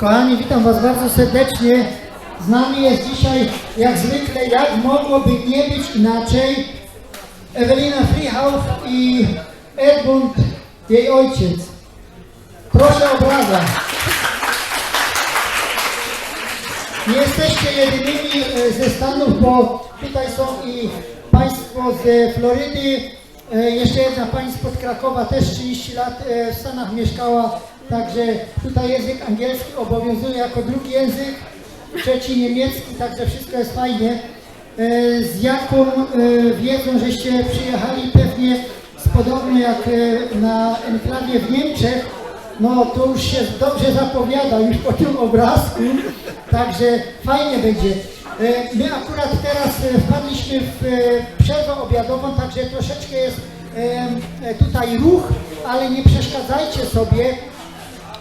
Kochani, witam Was bardzo serdecznie. Z nami jest dzisiaj, jak zwykle, jak mogłoby nie być inaczej, Ewelina Freehouse i Edmund, jej ojciec. Proszę o brawa. Nie jesteście jedynymi e, ze Stanów, bo tutaj są i Państwo z Florydy. E, Jeszcze jedna Pani spod Krakowa, też 30 lat e, w Stanach mieszkała, także tutaj język angielski obowiązuje jako drugi język, trzeci niemiecki, także wszystko jest fajnie. E, Z jaką e, wiedzą, żeście przyjechali pewnie z podobno jak e, na enklawie w Niemczech, no to już się dobrze zapowiada już po tym obrazku, także fajnie będzie. My akurat teraz wpadliśmy w przerwę obiadową, także troszeczkę jest tutaj ruch, ale nie przeszkadzajcie sobie.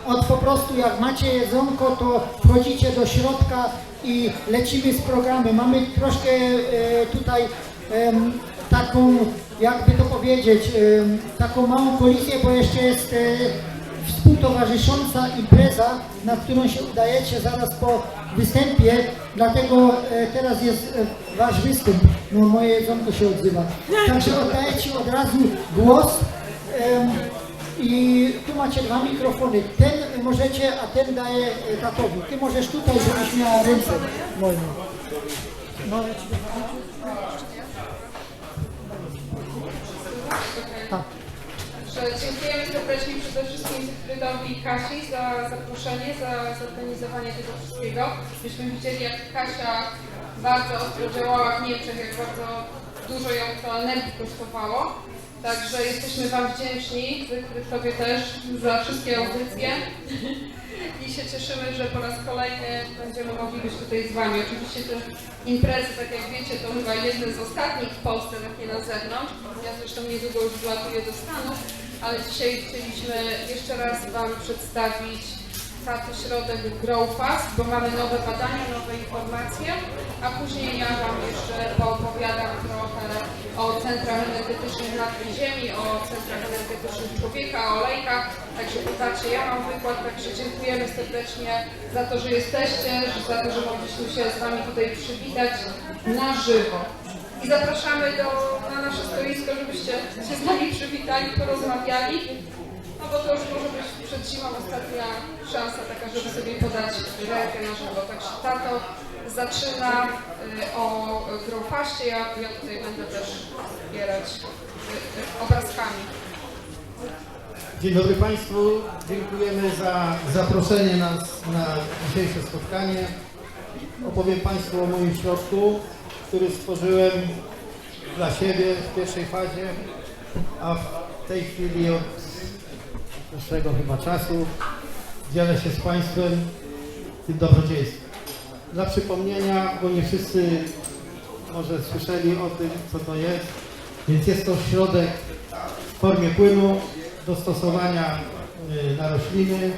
Od po prostu jak macie jedzonko, to wchodzicie do środka i lecimy z programem. Mamy troszkę e, tutaj taką, jakby to powiedzieć, taką małą kolizję, bo jeszcze jest e, współtowarzysząca impreza, na którą się udajecie zaraz po występie, dlatego e, teraz jest wasz występ. No moje jedzonko się odzywa. Także oddaję ci od razu głos. I tu macie dwa mikrofony. Ten możecie, a ten daje e, tatowi. Ty możesz tutaj, żebyś miała ręce wolne. No, ja ci tak. Dziękujemy serdecznie przede wszystkim Zygfrydowi i Kasi za zaproszenie, za zorganizowanie tego wszystkiego. Myśmy widzieli, jak Kasia bardzo ostro działała w Niemczech, jak bardzo dużo ją to energii kosztowało. Także jesteśmy Wam wdzięczni, Zygfrydowi też, za wszystkie audycje. I się cieszymy, że po raz kolejny będziemy mogli być tutaj z Wami. Oczywiście te imprezy, tak jak wiecie, to chyba jedne z ostatnich w Polsce, na zewnątrz. Ja zresztą niedługo już wlatuję do Stanów, ale dzisiaj chcieliśmy jeszcze raz Wam przedstawić cały środek Grow Fast, bo mamy nowe badania, nowe informacje, a później ja Wam jeszcze poopowiadam trochę o centrach energetycznych nad ziemi, o centrach energetycznych człowieka, o olejkach. Także pytacie, ja mam wykład, także dziękujemy serdecznie za to, że jesteście, za to, że mogliśmy się z Wami tutaj przywitać na żywo. I zapraszamy do, na nasze stoisko, żebyście się z nami przywitali, porozmawiali. No bo to już może być przed zimą ostatnia szansa taka, żeby sobie podać rękę na żywo. Także tato zaczyna y, o grofaście, ja, ja tutaj będę też wspierać y, obrazkami. Dzień dobry Państwu. Dziękujemy za zaproszenie nas na dzisiejsze spotkanie. Opowiem Państwu o moim środku, który stworzyłem dla siebie w pierwszej fazie, a w tej chwili od dłuższego chyba czasu dzielę się z Państwem tym dobrodziejstwem. Dla przypomnienia, bo nie wszyscy może słyszeli o tym, co to jest, więc jest to środek w formie płynu do stosowania y, na rośliny.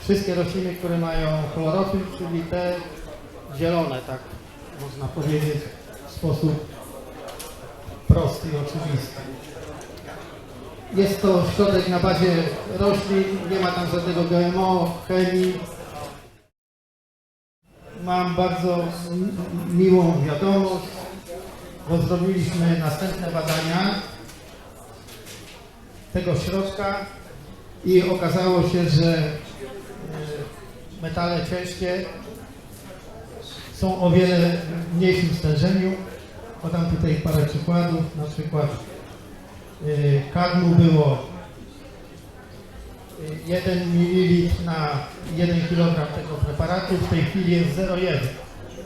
Wszystkie rośliny, które mają chlorofil, czyli te zielone, tak można powiedzieć w sposób prosty i oczywisty. Jest to środek na bazie roślin, nie ma tam żadnego GMO, chemii. Mam bardzo miłą wiadomość, bo zrobiliśmy następne badania tego środka i okazało się, że e, metale ciężkie są o wiele mniejszym stężeniu. Podam tutaj parę przykładów, na przykład kadmu było e, 1 ml na 1 kg tego preparatu, w tej chwili jest 0,1.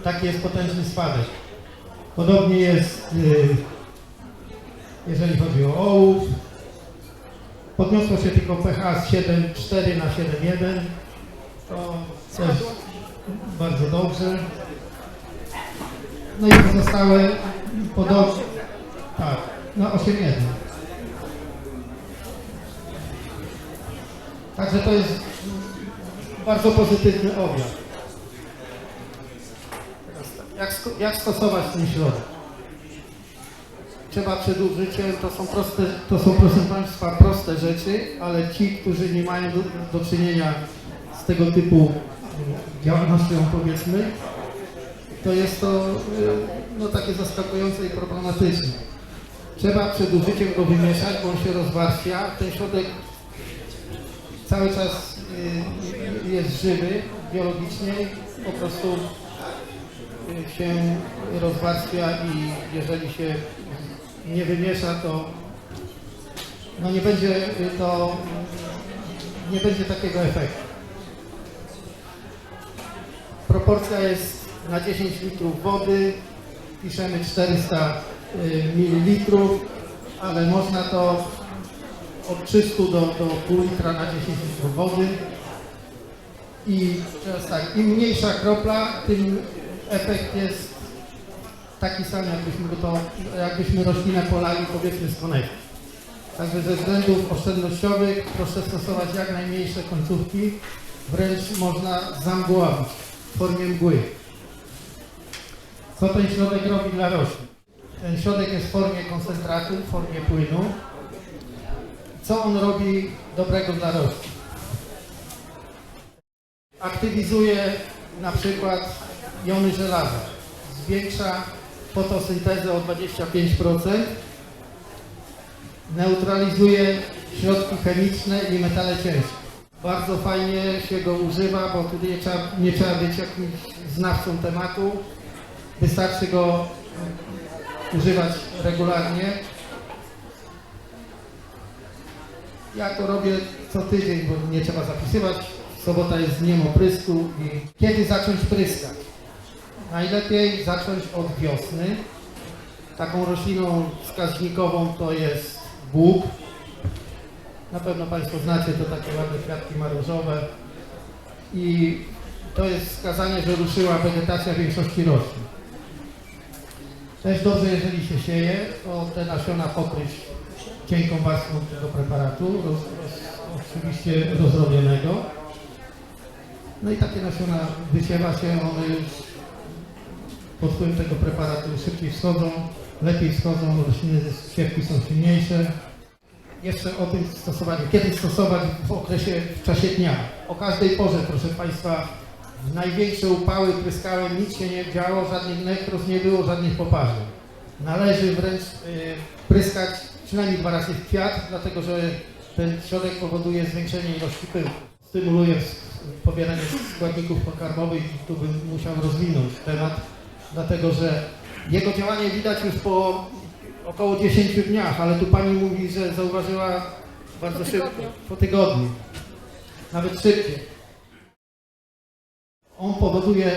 Taki jest potężny spadek. Podobnie jest, e, jeżeli chodzi o ołów, Podniosło się tylko pH z 7,4 na 7,1. To też bardzo dobrze. No i pozostałe podobnie. Tak, na 8,1. Także to jest bardzo pozytywny objaw. Jak, jak stosować ten środek? trzeba przed użyciem, to są proste, to są proszę Państwa proste rzeczy, ale ci, którzy nie mają do, do czynienia z tego typu działalnością powiedzmy, to jest to y, no, takie zaskakujące i problematyczne. Trzeba przed użyciem go wymieszać, bo on się rozwarstwia. Ten środek cały czas y, jest żywy biologicznie, po prostu y, się rozwarstwia i jeżeli się nie wymiesza, to no nie będzie y, to nie będzie takiego efektu. Proporcja jest na 10 litrów wody, piszemy 400 ml, ale można to od 300 do, do pół litra na 10 litrów wody. I teraz tak, im mniejsza kropla, tym efekt jest taki sam, jakbyśmy, to, jakbyśmy roślinę polali powiedzmy z konewki. Także ze względów oszczędnościowych proszę stosować jak najmniejsze końcówki, wręcz można zamgławić w formie mgły. Co ten środek robi dla roślin? Ten środek jest w formie koncentratu, w formie płynu. Co on robi dobrego dla roślin? Aktywizuje na przykład jony żelaza, zwiększa fotosyntezę o 25%, neutralizuje środki chemiczne i metale ciężkie. Bardzo fajnie się go używa, bo tu nie trzeba, nie trzeba być jakimś znawcą tematu. Wystarczy go używać regularnie. Ja to robię co tydzień, bo nie trzeba zapisywać. Sobota jest dniem oprysku i kiedy zacząć pryskać? Najlepiej zacząć od wiosny. Taką rośliną wskaźnikową to jest bóg. Na pewno Państwo znacie to takie ładne kwiatki maróżowe. I to jest wskazanie, że ruszyła wegetacja większości roślin. Też dobrze, jeżeli się sieje, to te nasiona pokryć cienką warstwą tego preparatu, roz, roz, oczywiście rozrobionego. No i takie nasiona wysiewa się, one już pod wpływem tego preparatu szybciej wschodzą, lepiej wschodzą, rośliny ze siewki są silniejsze. Jeszcze o tym stosowaniu. Kiedy stosować w okresie, w czasie dnia? O każdej porze, proszę Państwa, w największe upały pryskałem, nic się nie działo, żadnych nekroz nie było, żadnych poparzeń. Należy wręcz y, pryskać przynajmniej dwa razy w kwiat, dlatego że ten środek powoduje zwiększenie ilości pyłku. Stymuluje pobieranie składników pokarmowych i tu bym musiał rozwinąć temat, dlatego że jego działanie widać już po około 10 dniach, ale tu Pani mówi, że zauważyła bardzo Po szybko, tygodniu. po tygodniu, nawet szybciej. On powoduje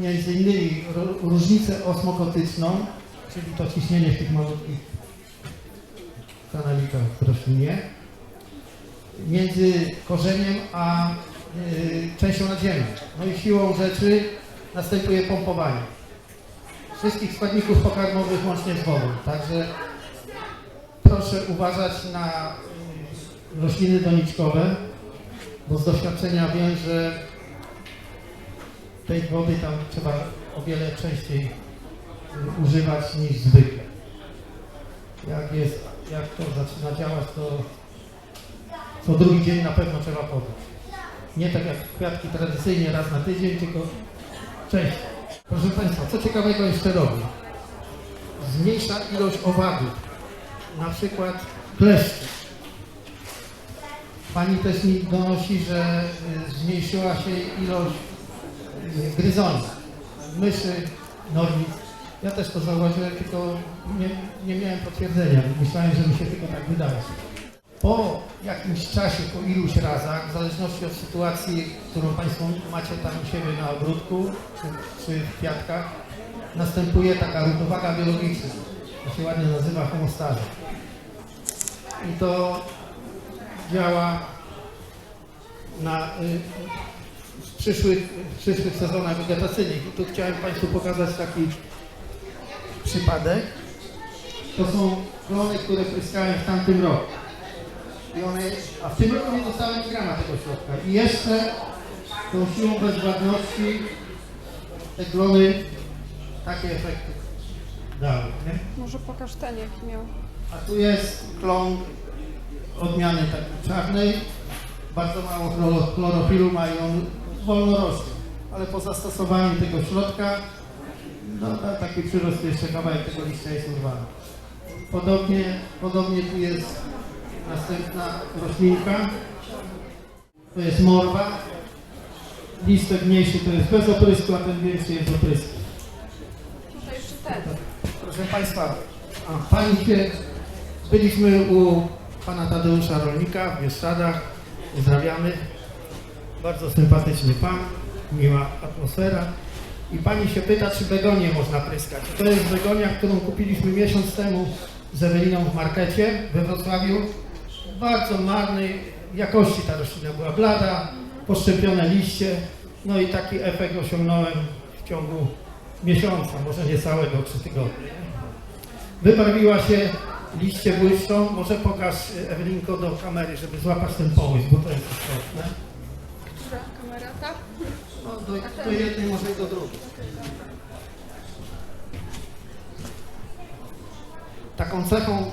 między innymi różnicę osmokotyczną, czyli to ciśnienie w tych malutkich kanalikach w roślinie, między korzeniem a y, częścią nadziemną. No i siłą rzeczy następuje pompowanie wszystkich składników pokarmowych łącznie z wodą. Także proszę uważać na y, rośliny doniczkowe, bo z doświadczenia wiem, że tej wody tam trzeba o wiele częściej y, używać niż zwykle. Jak jest, jak to zaczyna działać, to co drugi dzień na pewno trzeba podać. Nie tak jak kwiatki tradycyjnie raz na tydzień, tylko częściej. Proszę Państwa, co ciekawego jeszcze robi? Zmniejsza ilość owadów, na przykład kleszczy. Pani też mi donosi, że y, zmniejszyła się ilość y, gryzoni, myszy, nornic. Ja też to zauważyłem, tylko nie, nie miałem potwierdzenia. Myślałem, że mi się tylko tak wydaje. Po jakimś czasie, po iluś razach, w zależności od sytuacji, którą Państwo macie tam u siebie na ogródku czy, czy w kwiatkach, następuje taka równowaga biologiczna. To się ładnie nazywa homostaza. I to działa na, y, w, przyszłych, w przyszłych sezonach wegetacyjnych. I tu chciałem Państwu pokazać taki przypadek. To są klony, które pryskałem w tamtym roku. I one, a w tym roku nie dostałem grama tego środka. I jeszcze tą siłą bezwładności te klony takie efekty dały. Nie? Może pokaż ten, jaki miał. A tu jest klon odmiany takiej czarnej. Bardzo mało chloro- chlorofilu ma i on wolno rośnie. ale po zastosowaniu tego środka, no ta- taki przyrost jeszcze kawałek tego liścia jest urwany. Podobnie, podobnie tu jest następna roślinka. To jest morwa. Listek mniejszy to jest bez oprysku, a ten większy jest z oprysku. Tutaj jeszcze ten. Proszę Państwa, się, byliśmy u Pana Tadeusza Rolnika w Bieszczadach. Pozdrawiamy. Bardzo sympatyczny Pan, miła atmosfera. I Pani się pyta, czy begonię można pryskać. To jest begonia, którą kupiliśmy miesiąc temu z Eweliną w markecie we Wrocławiu. Bardzo marnej jakości ta roślina była blada, poszczepione liście. No i taki efekt osiągnąłem w ciągu miesiąca, może nie całego, trzy tygodnie. Wybarwiła się, liście błyszczą. Może pokaż Ewelinko do kamery, żeby złapać ten pomysł, bo to jest istotne. No, do, do jednej, może i do drugiej. Taką cechą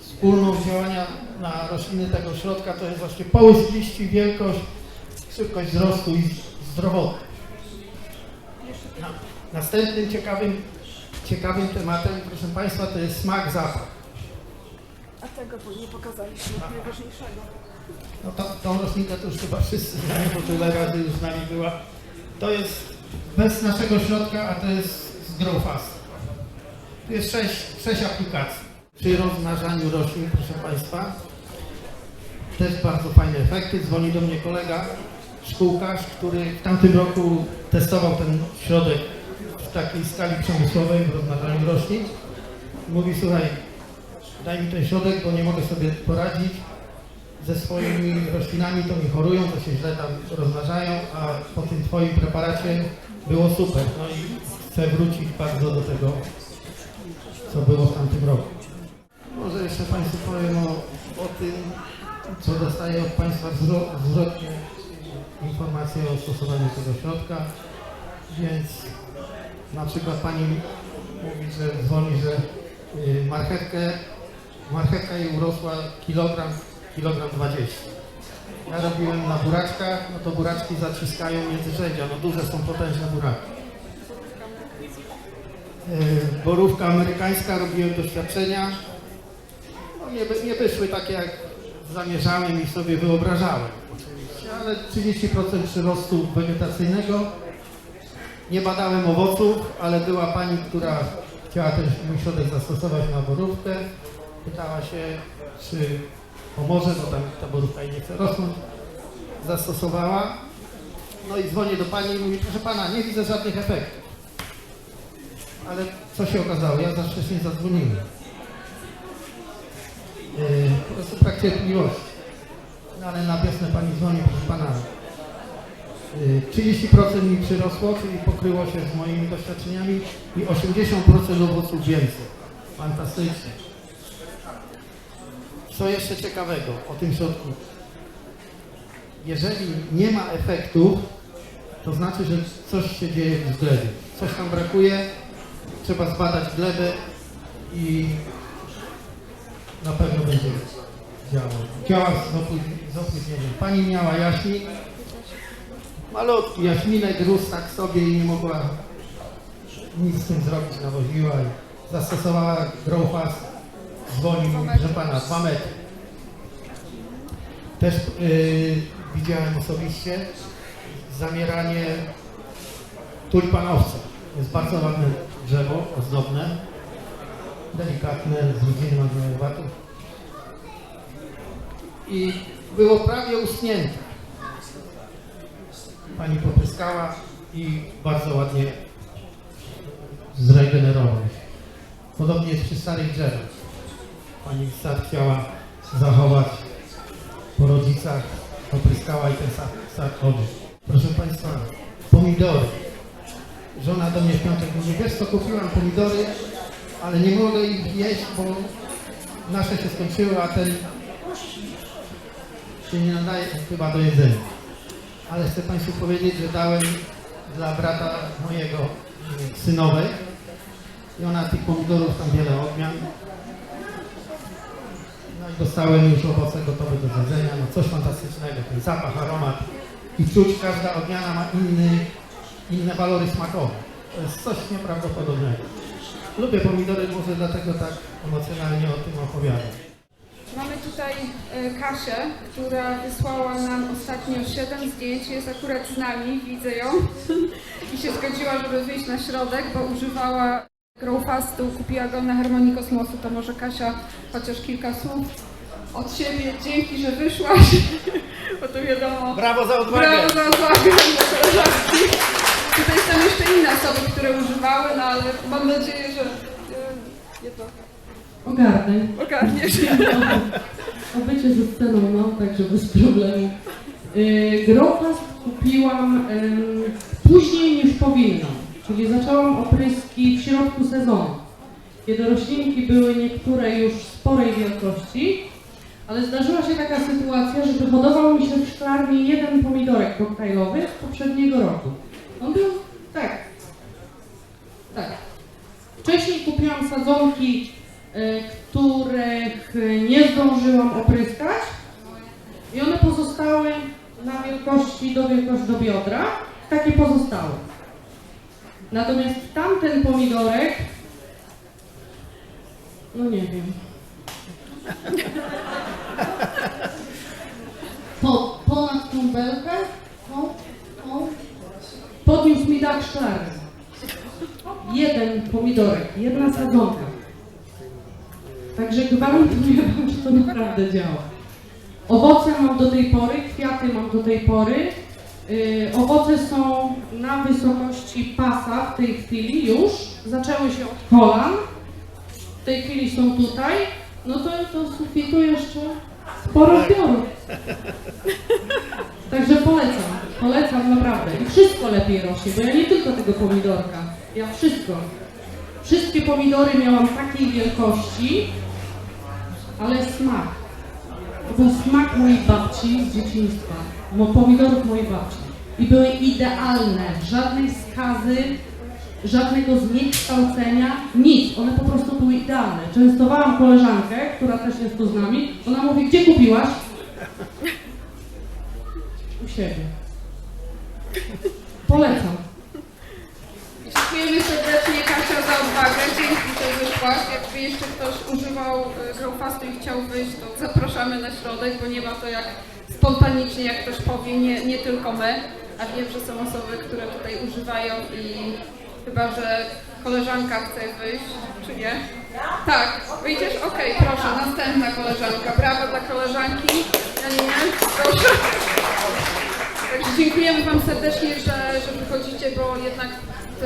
wspólną działania na rośliny tego środka to jest właśnie połysk liści, wielkość, szybkość wzrostu i zdrowotność. Na, następnym ciekawym, ciekawym tematem, proszę Państwa, to jest smak, zapach. A tego nie pokazaliśmy, najważniejszego. No tą roślinkę to już chyba wszyscy znają, bo tyle razy już z nami była. To jest bez naszego środka, a to jest z Grow Fast. Tu jest sześć, sześć aplikacji. Przy rozmnażaniu roślin, proszę Państwa, też bardzo fajne efekty. Dzwoni do mnie kolega, szkółkarz, który w tamtym roku testował ten środek w takiej skali przemysłowej w rozmnażaniu roślin. Mówi, słuchaj, daj mi ten środek, bo nie mogę sobie poradzić ze swoimi roślinami, to mi chorują, to się źle tam rozmnażają, a po tym Twoim preparacie było super. No i chcę wrócić bardzo do tego, co było w tamtym roku. Może jeszcze Państwu powiem o, o tym, co dostaję od Państwa zwro- zwrotnie informacje o stosowaniu tego środka, więc na przykład Pani mówi, że dzwoni, że y, marchewkę, marchewka jej urosła kilogram, kilogram 20. Ja robiłem na buraczkach, no to buraczki zaciskają międzyrzędzia, no duże są potężne buraki. Yy, Borówka amerykańska, robiłem doświadczenia. No nie, nie wyszły takie jak zamierzałem i sobie wyobrażałem ale 30% przyrostu wegetacyjnego. Nie badałem owoców, ale była pani, która chciała ten mój środek zastosować na borówkę. Pytała się, czy pomoże, bo tam ta borówka jej nie chce rosnąć. Zastosowała. No i dzwonię do pani i mówi, proszę pana, nie widzę żadnych efektów. Ale co się okazało? Ja za wcześnie zadzwoniłem. Yy, po prostu brak cierpliwości. No ale na wiosnę pani dzwoni, proszę pana. Yy, 30% mi przyrosło, czyli pokryło się z moimi doświadczeniami i 80% owoców więcej. Fantastycznie. Co jeszcze ciekawego o tym środku? Jeżeli nie ma efektów, to znaczy, że coś się dzieje w glebie. Coś tam brakuje, trzeba zbadać glebę i na pewno będzie działał. Działa z opó- z opóźnieniem. Pani miała jaśnik, malutki jaśminek, rósł tak sobie i nie mogła nic z tym zrobić, nawoziła i zastosowała grow fast, dzwoni, mówi, że pana, dwa metry. Też yy, widziałem osobiście zamieranie tulpanowca. Jest bardzo ładne drzewo, ozdobne, delikatne, z rodziny mandarynowatów. I było prawie uschnięte. Pani popryskała i bardzo ładnie zregenerował. Podobnie jest przy starych drzewach. Pani sad chciała zachować po rodzicach, popryskała i ten sad, sad. Proszę Państwa, pomidory. Żona do mnie w piątek mówi, wiesz co, kupiłam pomidory, ale nie mogę ich jeść, bo nasze się skończyły, a ten się nie nadaje chyba do jedzenia. Ale chcę Państwu powiedzieć, że dałem dla brata mojego synowej i ona tych pomidorów tam wiele odmian. No i dostałem już owoce gotowe do zjedzenia, no coś fantastycznego, ten zapach, aromat i czuć, każda odmiana ma inny, inne walory smakowe. To jest coś nieprawdopodobnego. Lubię pomidory, może dlatego tak emocjonalnie o tym opowiadam. Mamy tutaj e, Kasię, która wysłała nam ostatnio 7 zdjęć, jest akurat z nami, widzę ją i się zgodziła, żeby wyjść na środek, bo używała Growfastu, kupiła go na Harmonii Kosmosu, to może Kasia chociaż kilka słów od siebie, dzięki, że wyszłaś, bo to wiadomo, Brawo za odwagę! brawo za odwagę dla koleżanki. Tutaj są jeszcze inne osoby, które używały, no ale mam nadzieję, że e, je to Ogarnę. ogarniesz. O bycie ze sceną mam, także bez problemu. Yy, Grofast kupiłam później niż powinnam, czyli zaczęłam opryski w środku sezonu, kiedy roślinki były niektóre już sporej wielkości, ale zdarzyła się taka sytuacja, że wyhodował mi się w szklarni jeden pomidorek koktajlowy z poprzedniego roku. On był tak, tak. Wcześniej kupiłam sadzonki, y, których nie zdążyłam opryskać i one pozostały na wielkości do wielkości do biodra. Takie pozostały. Natomiast tamten pomidorek, no nie wiem. Po, ponad tą belkę, o, o, podniósł mi dach szklarny. Jeden pomidorek, jedna sadzonka. Także gwarantuję Wam, że to naprawdę działa. Owoce mam do tej pory, kwiaty mam do tej pory. Yy, owoce są na wysokości pasa w tej chwili już. Zaczęły się od kolan. W tej chwili są tutaj. No to do sufitu jeszcze sporo zbiorów. Także polecam, polecam naprawdę. I wszystko lepiej rośnie, bo ja nie tylko tego pomidorka, ja wszystko. Wszystkie pomidory miałam takiej wielkości, ale smak. To był smak mojej babci z dzieciństwa, pomidorów mojej babci. I były idealne, żadnej skazy, żadnego zniekształcenia, nic. One po prostu były idealne. Częstowałam koleżankę, która też jest tu z nami. Ona mówi, gdzie kupiłaś? U siebie. Polecam. Dziękujemy serdecznie Kasia za odwagę. Dzięki, że wyszłaś. Jakby jeszcze ktoś używał e, Growfastu i chciał wyjść, to zapraszamy na środek, bo nie ma to jak spontanicznie, jak ktoś powie, nie, nie tylko my. A wiem, że są osoby, które tutaj używają i chyba, że koleżanka chce wyjść, czy nie? Tak, wyjdziesz? Okej, proszę, następna koleżanka. Brawo dla koleżanki. Janinie, proszę. Także dziękujemy Wam serdecznie, że, że wychodzicie, bo jednak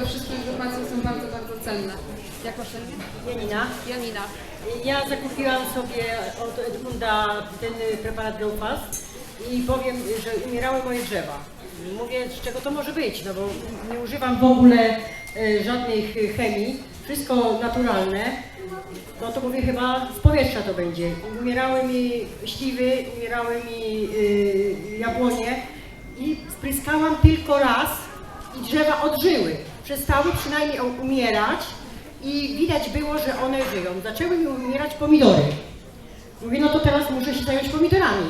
te wszystkie informacje są bardzo, bardzo cenne. Jak masz na imię? Janina. Janina. Ja zakupiłam sobie od Edmunda ten preparat Growfast i powiem, że umierały moje drzewa. Mówię, z czego to może być, no bo nie używam w ogóle e, żadnej ch- chemii, wszystko naturalne. No to mówię, chyba z powietrza to będzie. Umierały mi śliwy, umierały mi y, jabłonie i spryskałam tylko raz i drzewa odżyły. Przestały przynajmniej umierać i widać było, że one żyją. Zaczęły mi umierać pomidory. Mówię, no to teraz muszę się zająć pomidorami.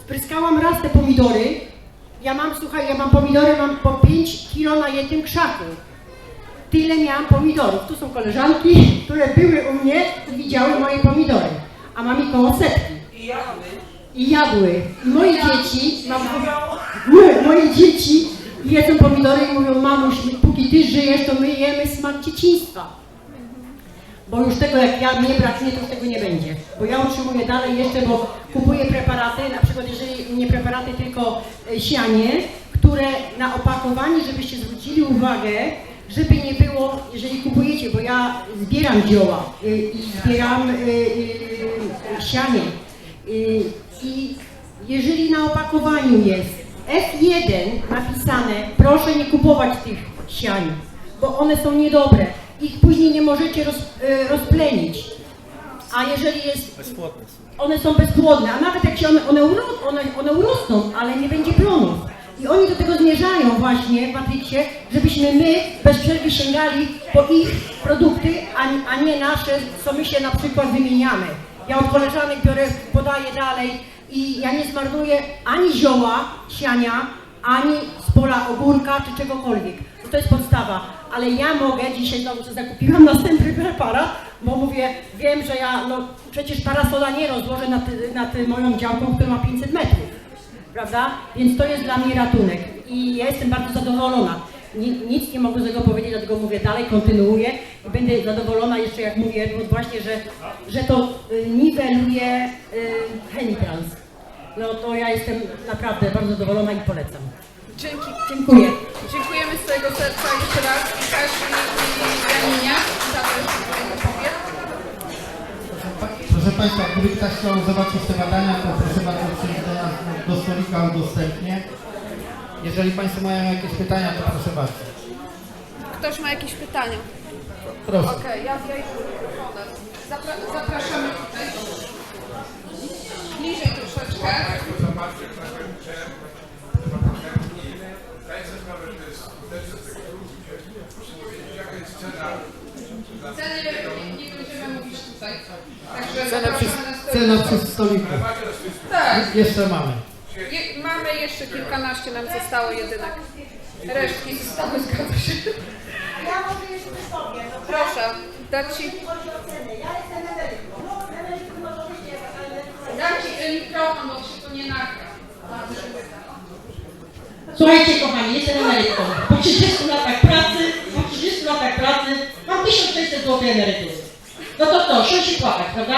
Spryskałam raz te pomidory. Ja mam, słuchaj, ja mam pomidory, mam po 5 kilo na jednym krzaku. Tyle miałam pomidorów. Tu są koleżanki, które były u mnie i widziały moje pomidory. A mam ich koło setki. I jadły. I moje dzieci, mam, moje dzieci jedzą pomidory i mówią, mamuś, póki ty żyjesz, to my jemy smak dzieciństwa. Bo już tego, jak ja mnie braknie, to już tego nie będzie. Bo ja utrzymuję dalej jeszcze, bo kupuję preparaty, na przykład jeżeli nie preparaty, tylko e, sianie, które na opakowaniu, żebyście zwrócili uwagę, żeby nie było, jeżeli kupujecie, bo ja zbieram dzioła y, i zbieram y, sianie. I jeżeli na opakowaniu jest F1 napisane, proszę nie kupować tych siani, bo one są niedobre. Ich później nie możecie roz, y, rozplenić. A jeżeli jest... One są bezpłodne, a nawet jak się one, one, one, one urosną, ale nie będzie plonów. I oni do tego zmierzają właśnie w Matrixie, żebyśmy my bez przerwy sięgali po ich produkty, a, nie- a nie nasze, co my się na przykład wymieniamy. Ja od koleżanek biorę, podaję dalej i ja nie zmarnuję ani zioła, siania, ani z pola ogórka czy czegokolwiek. To jest podstawa, ale ja mogę, dzisiaj znowu sobie zakupiłam następny preparat, bo mówię, wiem, że ja, no przecież parasola nie rozłożę nad, nad moją działką, która ma 500 metrów, prawda? Więc to jest dla mnie ratunek i ja jestem bardzo zadowolona. Ni, nic nie mogę z tego powiedzieć, dlatego mówię dalej, kontynuuję i będę zadowolona jeszcze jak mówię, właśnie, że, że to y, niweluje y, chemitrans. No to ja jestem naprawdę bardzo zadowolona i polecam. Dzięki. Dziękuję. Dziękujemy z całego serca jeszcze raz i Kasi i Janinie za to, że. Proszę Państwa, gdyby ktoś chciał zobaczyć te badania, to proszę bardzo przyjść do nas do stolika udostępnię. Jeżeli Państwo mają jakieś pytania, to proszę bardzo. Ktoś ma jakieś pytania? Proszę. Okej, ja wziąłem mikrofonem. Zapra zapraszamy tutaj. Ceny nie, będziemy mówić tutaj. Także Cena przy, zapraszamy na cena przy stoliku. Tak. Jeszcze mamy. Je, mamy jeszcze kilkanaście nam zostało jedynek. Resztki zostały, zgadza się. Ja mogę jeszcze sobie, no Proszę, dać ci, chodzi o cenę. Ja jestem emerytką. No, emerytką może być nie, ten mikrofon, bo się tu nie nagra. Słuchajcie kochani, jestem emerytką. Po 30 latach pracy, po 30 latach pracy mam 1600 zł emerytury. No to to, siąść i płakać, prawda?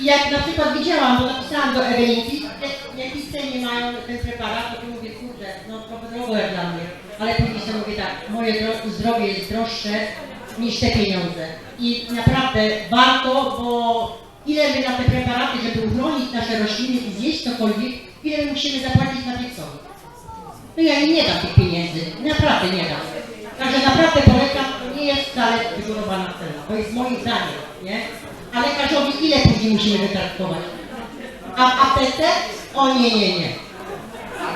I jak na przykład widziałam, bo napisałam do Ewelinki, jak- jaki cenie mają ten preparat, to mówię, kurde, no to drogo jak dla mnie. Ale później sobie mówię tak, moje dro- zdrowie jest droższe niż te pieniądze. I naprawdę warto, bo ile my na te preparaty, żeby uchronić nasze rośliny i zjeść cokolwiek, ile my musimy zapłacić na piecowi. No ja im nie dam tych pieniędzy, naprawdę nie dam. Także naprawdę polecam, to nie jest wcale wygórowana cena, to jest moim zdaniem, nie? A lekarzowi ile później musimy wytraktować? A aptece? O nie, nie, nie.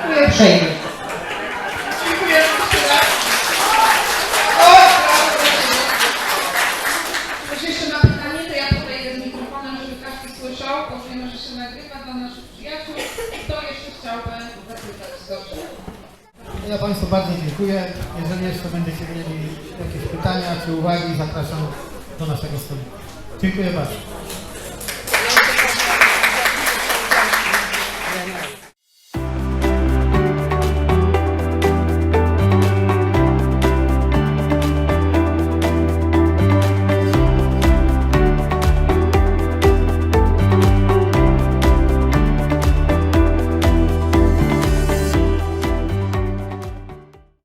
Dziękuję uprzejmie. Państwu bardzo dziękuję. Jeżeli jeszcze będziecie mieli jakieś pytania czy uwagi, zapraszam do naszego stolika. Dziękuję bardzo.